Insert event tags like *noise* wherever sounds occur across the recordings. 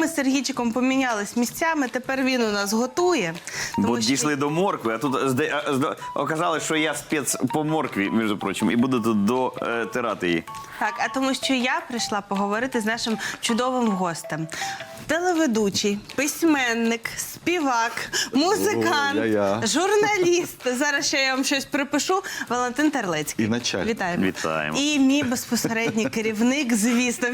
ми з Сергійчиком помінялись місцями. Тепер він у нас готує. Бо що- дійшли до моркви, а тут зде- а, зда- оказалось, що я спец по моркві, між прочим, і буду тут дотирати її. Так, а тому що я прийшла поговорити з нашим чудовим гостем. Телеведучий, письменник, співак, музикант, О, я-я. журналіст. Зараз ще я вам щось припишу. Валентин Терлецький. І начальник. Вітаємо. Вітаємо. І мій безпосередній керівник, звісно.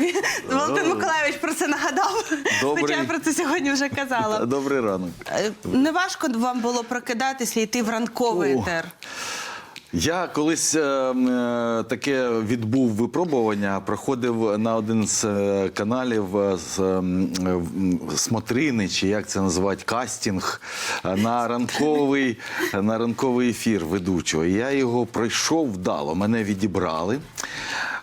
Валентин Миколаївич про це нагадав. Добрий. Хоча я про це сьогодні вже казала. Добрий ранок. Е, Не важко вам було прокидатися і йти в ранковий О. етер. Я колись е, е, таке відбув випробування, проходив на один з е, каналів з смотрини, чи як це називати, кастинг е, на ранковий, на ранковий ефір ведучого. Я його пройшов вдало, мене відібрали.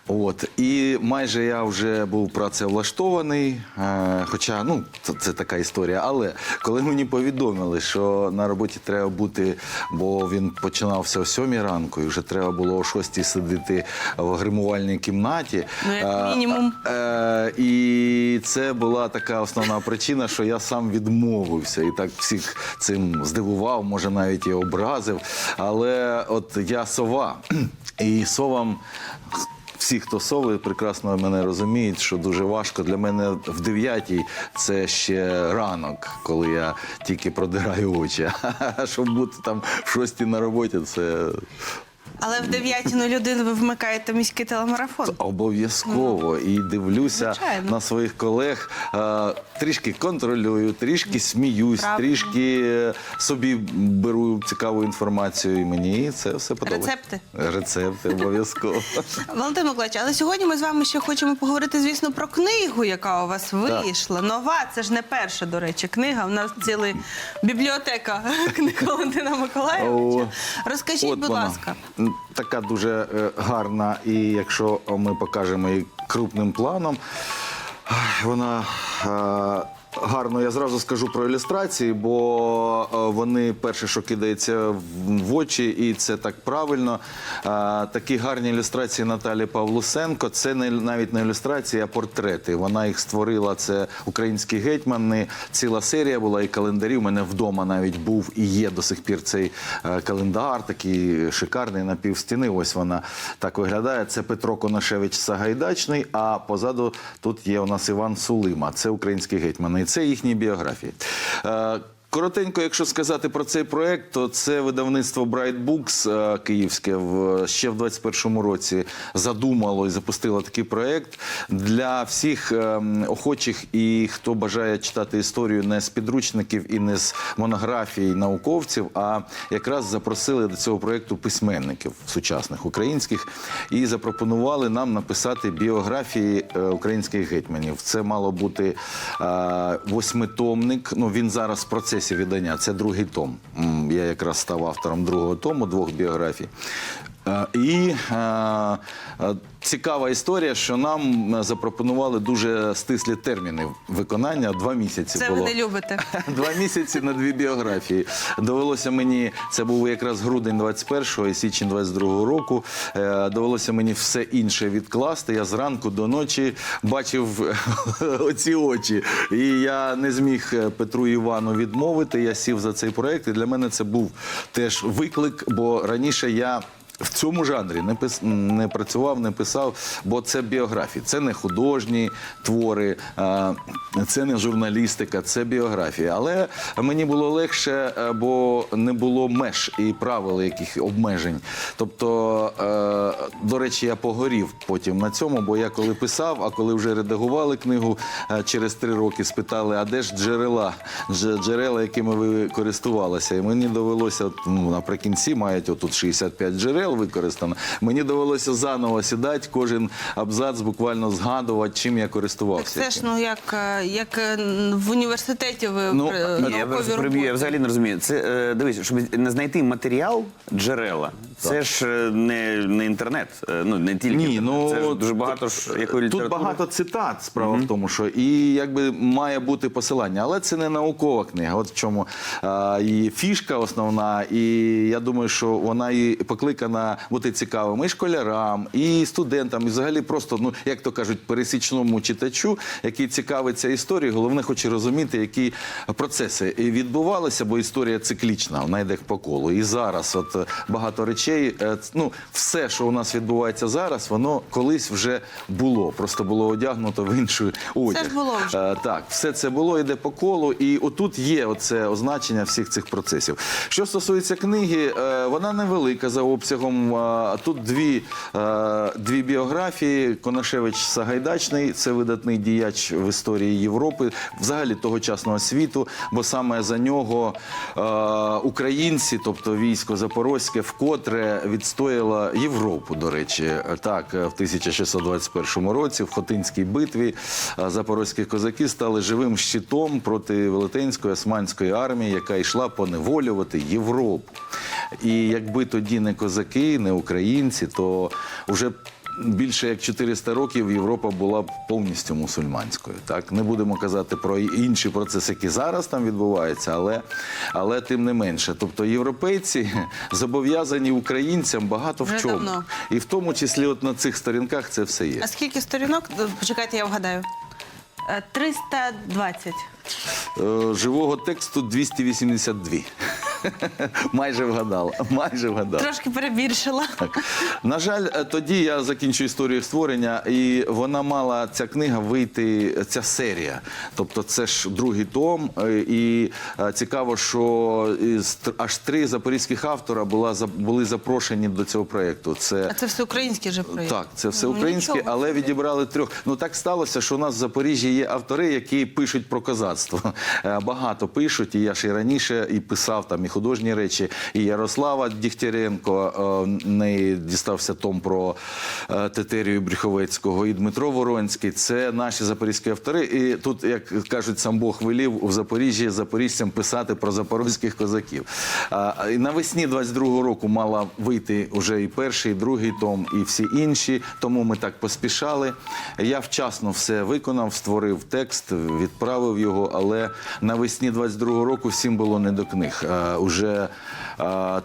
От і майже я вже був працевлаштований, е, хоча ну це, це така історія. Але коли мені повідомили, що на роботі треба бути, бо він починався о сьомій ранку, і вже треба було о шостій сидіти в гримувальній кімнаті. Ну, як е, мінімум. Е, і це була така основна причина, що я сам відмовився і так всіх цим здивував, може навіть і образив. Але от я сова, і совам. Всі, хто сови, прекрасно мене розуміють, що дуже важко для мене в дев'ятій це ще ранок, коли я тільки продираю очі. *laughs* А щоб бути там в шостій на роботі, це Але в 9.01 ви вмикаєте міський телемарафон. Обов'язково і дивлюся Звичайно. на своїх колег. е, Трішки контролюю, трішки сміюсь, Правильно. трішки е, собі беру цікаву інформацію, і мені це все подобається. Рецепти? Рецепти обов'язково. *laughs* Валентин Миколаївич, але сьогодні ми з вами ще хочемо поговорити, звісно, про книгу, яка у вас вийшла. Нова, це ж не перша, до речі, книга. У нас ціла *laughs* бібліотека *laughs* книг Валентина Миколаївича. О, Розкажіть, От будь вона. ласка. Така дуже е, гарна, і якщо ми покажемо її крупним планом, вона. Гарно, я зразу скажу про ілюстрації, бо е, вони перше, що кидається в- очі, і це так правильно. Е, Такі гарні ілюстрації Наталі Павлусенко. Це не навіть не ілюстрації, а портрети. Вона їх створила. Це українські гетьмани. Ціла серія була і календарів. У мене вдома навіть був і є до сих пір цей е, календар, такий шикарний на півстіни. Ось вона так виглядає. Це Петро Конашевич Сагайдачний. А позаду тут є у нас Іван Сулима. Це українські гетьмани. Це їхні біографії. Коротенько, якщо сказати про цей проект, то це видавництво Bright Books е, київське в ще в 21-му році задумало і запустило такий проект для всіх ем, охочих і хто бажає читати історію не з підручників і не з монографій науковців, а якраз запросили до цього проекту письменників сучасних українських і запропонували нам написати біографії е, українських гетьманів. Це мало бути е, восьмитомник. Ну він зараз в процесі видання. Це другий том. Я якраз став автором другого тому, двох біографій. Е, І е, е, цікава історія, що нам запропонували дуже стислі терміни виконання. Два місяці Це ви не любите. *laughs* Два місяці на дві біографії. Довелося мені, це був якраз грудень 21-го і січень 22-го року. Довелося мені все інше відкласти. Я зранку до ночі бачив *laughs* оці очі. І я не зміг Петру Івану відмовити. Я сів за цей проект. І для мене це був теж виклик, бо раніше я. В цьому жанрі не пис... не працював, не писав, бо це біографії. Це не художні твори, це не журналістика, це біографія. Але мені було легше, е, бо не було меж і правил яких обмежень. Тобто, е, до речі, я погорів потім на цьому, бо я коли писав, а коли вже редагували книгу е, через три роки, спитали, а де ж джерела, джерела, якими ви користувалися. І мені довелося ну, наприкінці, мають отут 65 джерел використано. Мені довелося заново сідати, кожен абзац буквально згадувати, чим я Так користувався. це ж ну як, е, як е, в університеті ви Ну, при- я взагалі не розумію. Це е, дивись, щоб не знайти матеріал, джерела. Це ж не, не інтернет. Ну не тільки Ні, ну це ж дуже багато ж якої тут багато цитат. Справа в тому, що і якби має бути посилання, але це не наукова книга. От в чому а, її фішка основна, і я думаю, що вона і покликана повинна бути цікавим і школярам, і студентам, і взагалі просто, ну як то кажуть, пересічному читачу, який цікавиться історією, головне хоче розуміти, які процеси відбувалися, бо історія циклічна, вона йде по колу. І зараз, от е, багато речей, е, ну все, що у нас відбувається зараз, воно колись вже було, просто було одягнуто в інший одяг. ж було вже. Е, Так, все це було, йде по колу, і отут є оце означення всіх цих процесів. Що стосується книги, вона невелика за обсягом. А Тут дві, дві біографії. Конашевич Сагайдачний це видатний діяч в історії Європи, взагалі тогочасного світу, бо саме за нього українці, тобто військо Запорозьке, вкотре відстояло Європу, до речі. Так, в 1621 році в Хотинській битві запорозькі козаки стали живим щитом проти велетенської османської армії, яка йшла поневолювати Європу. І якби тоді не козаки, не українці, то вже більше як 400 років Європа була б повністю мусульманською. Так не будемо казати про інші процеси, які зараз там відбуваються, але, але тим не менше. Тобто європейці *laughs* зобов'язані українцям багато в чому. давно. І в тому числі, от на цих сторінках це все є. А скільки сторінок? Е, Почекайте, я вгадаю. Е, 320. Е, Живого тексту 282. *laughs* Майже вгадала. Майже вгадала. Трошки перебільшила. Так. На жаль, е, тоді я закінчу історію створення, і вона мала ця книга вийти, ця серія. Тобто, це ж другий том. е, І е, цікаво, що аж три запорізьких автора була були запрошені до цього проєкту. Це А це все український же проєкт. так, це все Ну, українське, нічого але відібрали трьох. Ну так сталося, що у нас в Запоріжжі є автори, які пишуть про козацтво. *laughs* Багато пишуть, і я ж і раніше і писав там і художні речі. І Ярослава Дігтяренко е, неї дістався том про е, Тетерію Брюховецького, і Дмитро Воронський. Це наші запорізькі автори. І тут, як кажуть, сам Бог велів у Запоріжжі запоріжцям писати про запорізьких козаків. І навесні 22-го року мала вийти вже і перший, і другий том, і всі інші. Тому ми так поспішали. Я вчасно все виконав, створив текст, відправив його, але навесні 22-го року всім було не до книг. Уже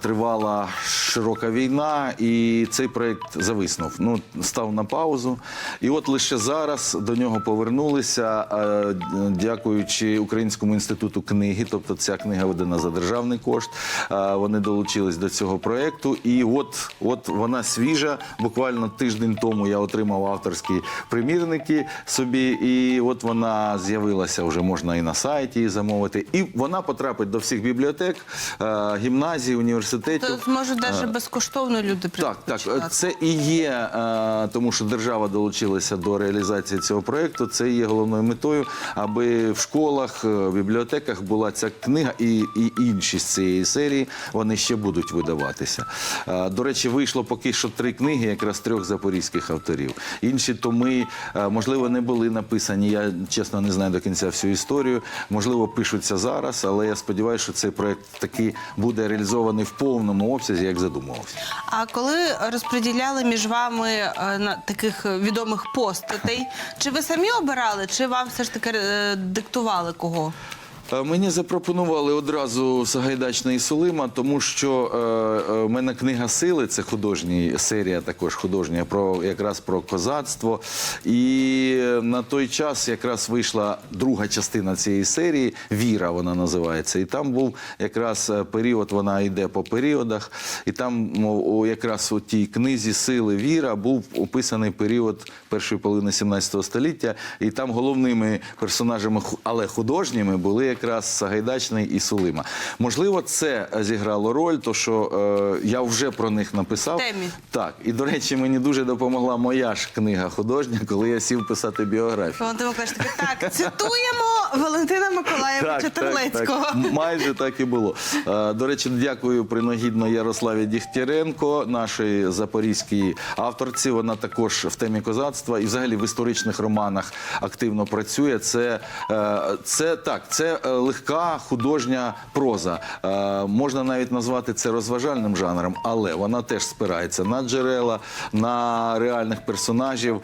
тривала широка війна, і цей проект зависнув. Ну, став на паузу. І от лише зараз до нього повернулися, е, дякуючи Українському інституту книги. Тобто ця книга видана за державний кошт. Е, Вони долучились до цього проекту. І от, от вона свіжа. Буквально тиждень тому я отримав авторські примірники собі, і от вона з'явилася вже можна і на сайті замовити. І вона потрапить до всіх бібліотек, е, гімназій, університетів. То зможуть навіть безкоштовно люди Так, так, це і є, е, тому що держава долучилася до реалізації цього проєкту. Це є головною метою, аби в школах, е, в бібліотеках була ця книга і, і інші з цієї серії вони ще будуть видаватися. Е, До речі, вийшло поки що три книги, якраз трьох запорізьких авторів. Інші томи, е, можливо, не були написані. Я чесно не знаю до кінця всю історію. Можливо, пишуться зараз, але я сподіваюся, що цей проєкт таки буде реалізований в повному обсязі, як задумувався. А коли розподіляли між вами е, на таких відомих постатей, чи ви самі обирали, чи вам все ж таки е, диктували кого? Е, Мені запропонували одразу Сагайдачна і Сулима, тому що е, е, в мене книга сили, це художня серія, також художня, про якраз про козацтво. І на той час якраз вийшла друга частина цієї серії Віра вона називається. І там був якраз період, вона йде по періодах, і там якраз у тій книзі Сили Віра був описаний період першої половини 17 століття, і там головними персонажами, але художніми, були якраз Сагайдачний і Сулима. Можливо, це зіграло роль, то що е, я вже про них написав. Темі. Так, і до речі, мені дуже допомогла моя ж книга художня, коли я сів писати біографію. Вон, ти такий, так, цитуємо Валентина Миколаєвича Терлецького. Майже так і було. Е, До речі, дякую принагідно Ярославі Дігтяренко, нашій запорізькій авторці. Вона також в темі козацтва і взагалі в історичних романах активно працює. Це, е, це так, це е, легка художня проза. Можна навіть назвати це розважальним жанром, але вона теж спирається на джерела, на реальних персонажів.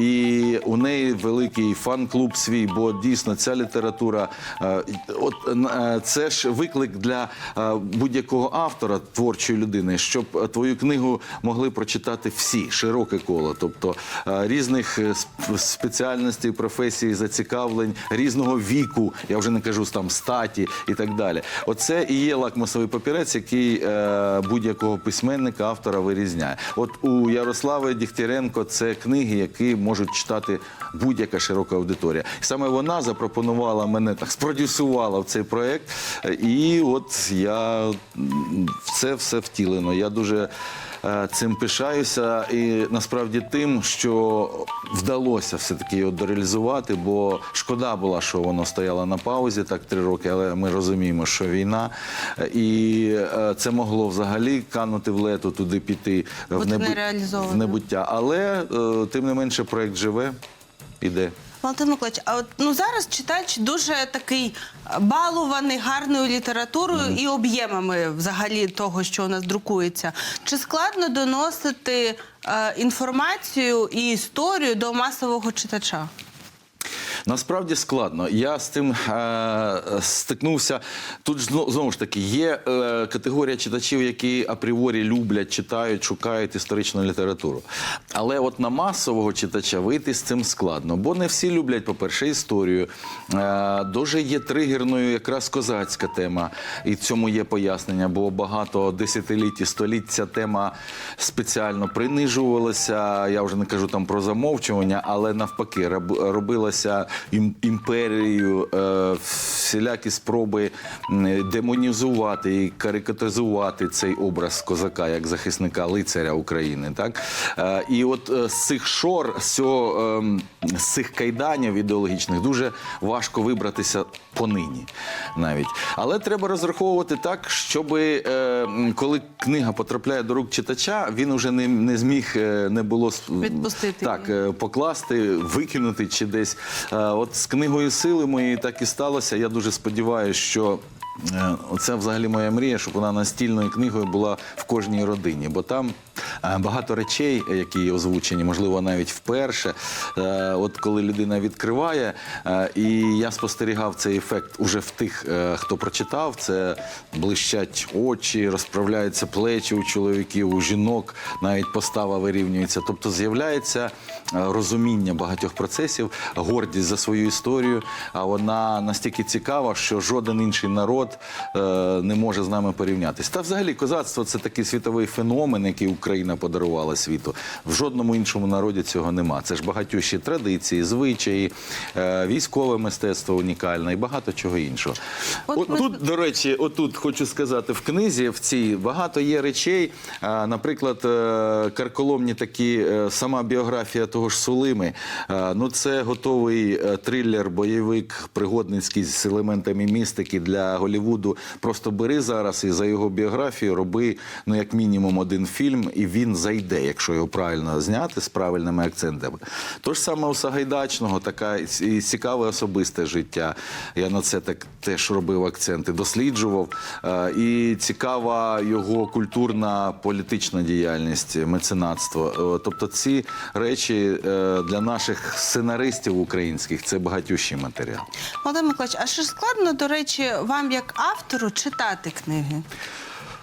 І у неї великий фан-клуб свій, бо дійсно ця ця література. Е, От е, це ж виклик для е, будь-якого автора, творчої людини, щоб е, твою книгу могли прочитати всі, широке коло, тобто е, різних е, спеціальностей, професій, зацікавлень, різного віку, я вже не кажу там статі і так далі. Оце і є лакмусовий папірець, який е, будь-якого письменника, автора вирізняє. От у Ярослави Дігтяренко це книги, які можуть читати будь-яка широка аудиторія. Саме вона запропонувала мене так, спродюсувала в цей проект. І от я це все втілено. Я дуже е, цим пишаюся і насправді тим, що вдалося все-таки його дореалізувати, бо шкода була, що воно стояло на паузі так три роки, але ми розуміємо, що війна. І е, це могло взагалі канути в лету, туди піти в, небу- в небуття. Але е, тим не менше проект живе, іде. Валентин Миколаївич, а от ну зараз читач дуже такий балуваний гарною літературою і об'ємами взагалі того, що у нас друкується. Чи складно доносити е, інформацію і історію до масового читача? Насправді складно. Я з тим е, стикнувся. Тут знову ж таки є е, категорія читачів, які апріорі люблять, читають, шукають історичну літературу. Але от на масового читача вийти з цим складно, бо не всі люблять, по-перше, історію. Е, дуже є тригерною якраз козацька тема, і цьому є пояснення, бо багато десятиліть і століть ця тема спеціально принижувалася. Я вже не кажу там про замовчування, але навпаки, робилася ім- імперією е, всілякі спроби демонізувати і карикатуризувати цей образ козака як захисника лицаря України. Так Е, і от е, з цих шор, з, цього, ем, з цих кайданів ідеологічних дуже важко вибратися понині навіть. Але треба розраховувати так, щоб коли книга потрапляє до рук читача, він уже не, не зміг не було Відпустити так, її. покласти, викинути чи десь. Е, От з книгою сили моєї так і сталося. Я дуже сподіваюся, що. це взагалі моя мрія, щоб вона настільною книгою була в кожній родині, бо там е, багато речей, які озвучені, можливо, навіть вперше. Е, От коли людина відкриває, е, і я спостерігав цей ефект уже в тих, е, хто прочитав, це блищать очі, розправляються плечі у чоловіків, у жінок, навіть постава вирівнюється. Тобто з'являється е, розуміння багатьох процесів, гордість за свою історію. А вона настільки цікава, що жоден інший народ е, не може з нами порівнятися. Та взагалі козацтво це такий світовий феномен, який Україна подарувала світу. В жодному іншому народі цього нема. Це ж багатющі традиції, звичаї, е, військове мистецтво унікальне і багато чого іншого. От ми- тут, до речі, отут хочу сказати, в книзі в цій багато є речей. Наприклад, е, карколомні такі е, сама біографія того ж Сулими. Ну, це готовий трилер, бойовик, пригодницький з елементами містики для Голлівуду. Просто бери зараз і за його біографію роби ну як мінімум один фільм, і він зайде, якщо його правильно зняти з правильними акцентами. То ж саме у Сагайдачного така і цікаве особисте життя. Я на це так теж робив акценти, досліджував. Е, І цікава його культурна політична діяльність, меценатство. Е, Тобто ці речі е, для наших сценаристів українських це багатющий матеріал. Валентин Миколаївич, а що складно, до речі, вам як автору читати книги?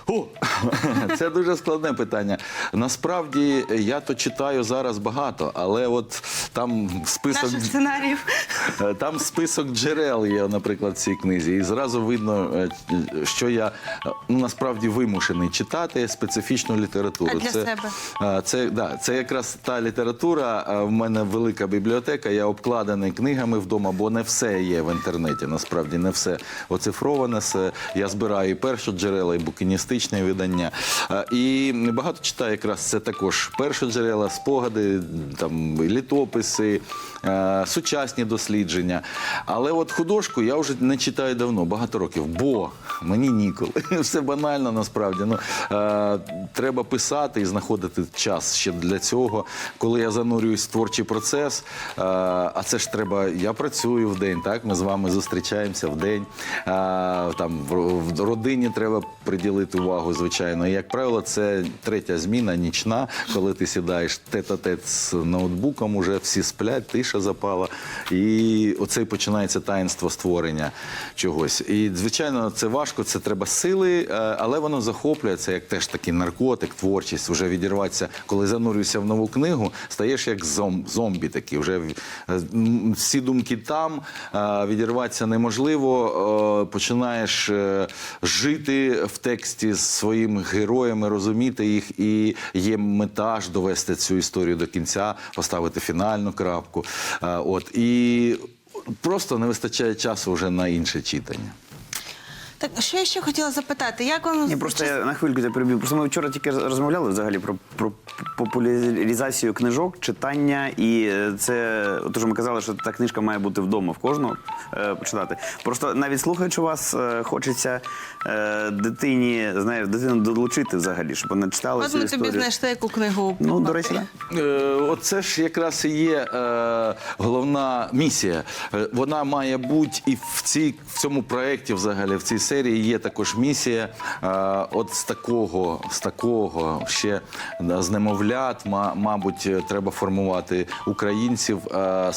О, *laughs* це дуже складне питання. Насправді я то читаю зараз багато, але от там список Наших сценаріїв? Е, Там список джерел є, наприклад, в цій книзі, і зразу видно, е, що я е, ну, насправді вимушений читати специфічну літературу. А для це, себе? Це, да, це якраз та література. В мене велика бібліотека, я обкладений книгами вдома, бо не все є в інтернеті. Насправді не все оцифроване. Я збираю і першоджерела, і букіністичне видання. І багато читаю якраз це також першоджерела, спогади, там літописи, сучасні дослідження. Але от художку я вже не читаю давно, багато років, бо мені ніколи. *laughs* Все банально насправді. Ну, треба писати і знаходити час ще для цього. Коли я занурююсь в творчий процес, а це ж треба, я працюю в день, так? Ми з вами зустрічаємося в день. Там в родині треба приділити увагу, звичайно. І, як правило, це третя зміна, нічна, коли ти сідаєш тет-а-тет з ноутбуком, уже всі сплять, тиша запала. І оце починається таїнство створення чогось. І, звичайно, це важко, це треба сили, е, але воно захоплює. Це як теж такий наркотик, творчість, вже відірватися. Коли занурюєшся в нову книгу, стаєш як зом, зомбі такий. Вже е, всі думки там, е, відірватися неможливо. Починаєш жити в тексті з своїми героями, розуміти їх, і є мета ж довести цю історію до кінця, поставити фінальну крапку. Е, От і просто не вистачає часу вже на інше читання. Так, що я ще хотіла запитати? Як вам Ні, просто я на хвильку тебе перебив. Просто ми вчора тільки розмовляли взагалі про, про популяризацію книжок, читання, і е, це от уже ми казали, що та книжка має бути вдома в кожного е, почитати. Просто навіть слухаючи вас, е, хочеться е, дитині, знаєш, дитину долучити взагалі, щоб вона читала От цю ми тобі історію. знайшли яку книгу? Ну, до речі. Е, Оце ж якраз і є е, головна місія. Е, Вона має бути і в цій в цьому проєкті, взагалі, в цій серії є також місія. Е, от з такого, з такого ще з немовлят, ма- мабуть, е, треба формувати українців, е,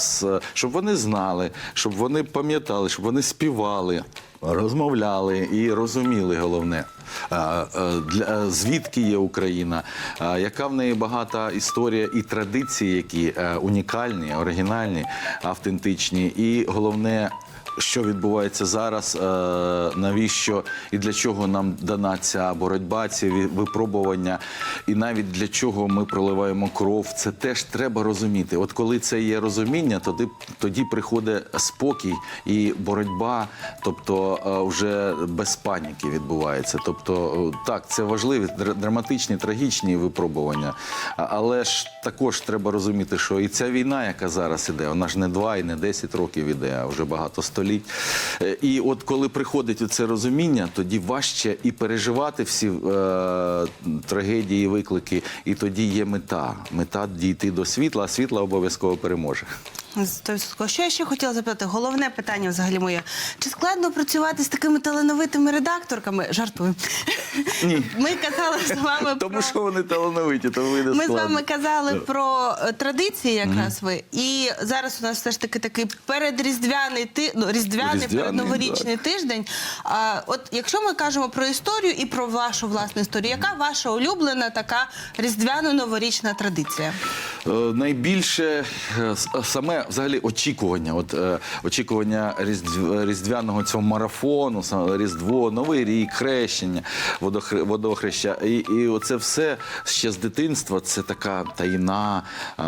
щоб вони знали, щоб вони пам'ятали, щоб вони співали. Розмовляли і розуміли головне, е, е, для, е, звідки є Україна, е, яка в неї багата історія і традиції, які е, унікальні, оригінальні, автентичні, і головне. Що відбувається зараз, е, навіщо і для чого нам дана ця боротьба, ці випробування, і навіть для чого ми проливаємо кров, це теж треба розуміти. От коли це є розуміння, тоді, тоді приходить спокій і боротьба, тобто е, вже без паніки відбувається. Тобто, е, так, це важливі, драматичні, трагічні випробування. Але ж також треба розуміти, що і ця війна, яка зараз іде, вона ж не два і не 10 років іде, а вже багато століть. Е, І от коли приходить це розуміння, тоді важче і переживати всі е, трагедії, виклики, і тоді є мета. Мета дійти до світла, а світла обов'язково переможе. 100%. Що я ще хотіла запитати? Головне питання взагалі моє. Чи складно працювати з такими талановитими редакторками? Жартую. Ні. *laughs* Ми казали з вами *laughs* Тому що вони талановиті, то вийде Ми з вами казали про е, традиції, якраз ви. І зараз у нас все ж таки такий передріздвяний ти... ну, різдвяний, Різдвяний, передноворічний тиждень. А, от якщо ми кажемо про історію і про вашу власну історію, яка ваша улюблена така різдвяно-новорічна традиція? Е, Найбільше е, с- саме взагалі очікування. От е, очікування різдв- різдвяного цього марафону, саме Різдво, Новий рік, хрещення, водохр- водохреща. І, і оце все ще з дитинства. Це така таїна, е,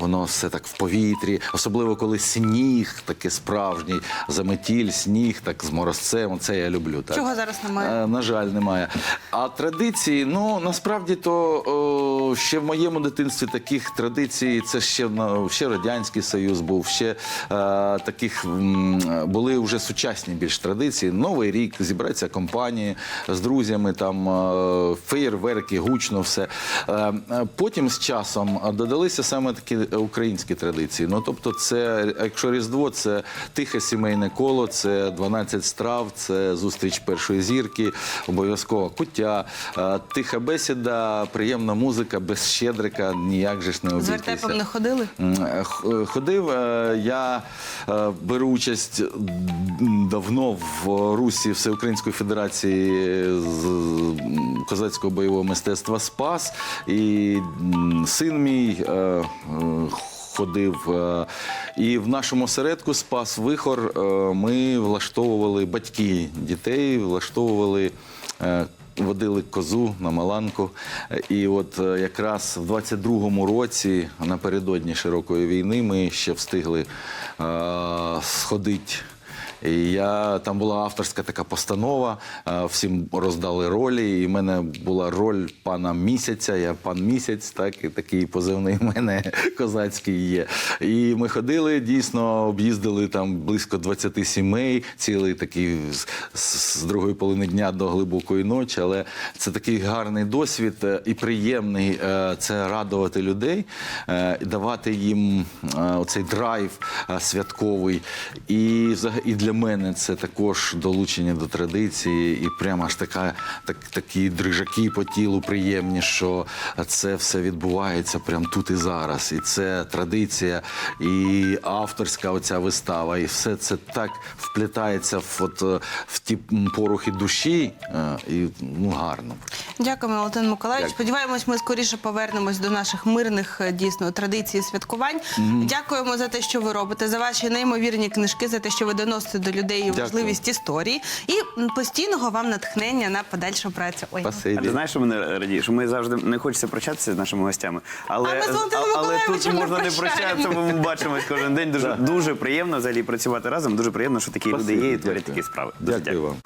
воно все так в повітрі, особливо коли сніг такий справжній, заметіль, сніг, так з морозцем. Це я люблю. Так. Чого зараз немає? Е, на жаль, немає. А традиції, ну насправді то о, ще в моєму дитинстві таких традицій, це ще ще радянський союз був, ще е, таких були вже сучасні більш традиції. Новий рік зібратися компанії з друзями, там е, феєрверки, гучно все. Потім з часом додалися саме такі українські традиції. Ну тобто, це якщо різдво, це тихе сімейне коло, це 12 страв, це зустріч першої зірки, обов'язково куття, е, тиха бесіда, приємна музика, без щедрика, ніяк же ж не З обійтися. вертепом не ходили? Е, е, Ходив. Я беру участь давно в Русі Всеукраїнської Федерації з козацького бойового мистецтва Спас. І син мій. Ходив е, і в нашому осередку Спас Вихор е, ми влаштовували батьки дітей, влаштовували е, водили козу на Маланку. І от якраз в 22-му році, напередодні широкої війни, ми ще встигли е, сходити. І я там була авторська така постанова, е, всім роздали ролі. І в мене була роль пана місяця. Я пан місяць, так і такий позивний в мене *laughs* козацький є. І ми ходили, дійсно об'їздили там близько 20 сімей, цілий такий з, другої половини дня до глибокої ночі. Але це такий гарний досвід е, і приємний. е, Це радувати людей, давати їм оцей драйв святковий. І, і для для мене це також долучення до традиції, і прямо аж така, так, такі дрижаки по тілу приємні, що це все відбувається прямо тут і зараз. І це традиція, і авторська оця вистава, і все це так вплітається в, от, в ті порухи душі, е, і ну, гарно. Дякуємо, Валентин Миколаївич. Сподіваємось, ми скоріше повернемось до наших мирних е, дійсно традицій святкувань. Дякуємо за те, що ви робите, за ваші неймовірні книжки, за те, що ви доносите до людей Дякую. важливість історії і постійного вам натхнення на подальшу працю. Ой, А ти знаєш, що мене радіє? Що ми завжди не хочеться прощатися з нашими гостями, але, А ми з Валентином але тут не можна не бо ми бачимось кожен день. Дуже, дуже приємно взагалі працювати разом. Дуже приємно, що такі люди є і Спасибі, творять дякую. такі справи. Дуже Дякую вам.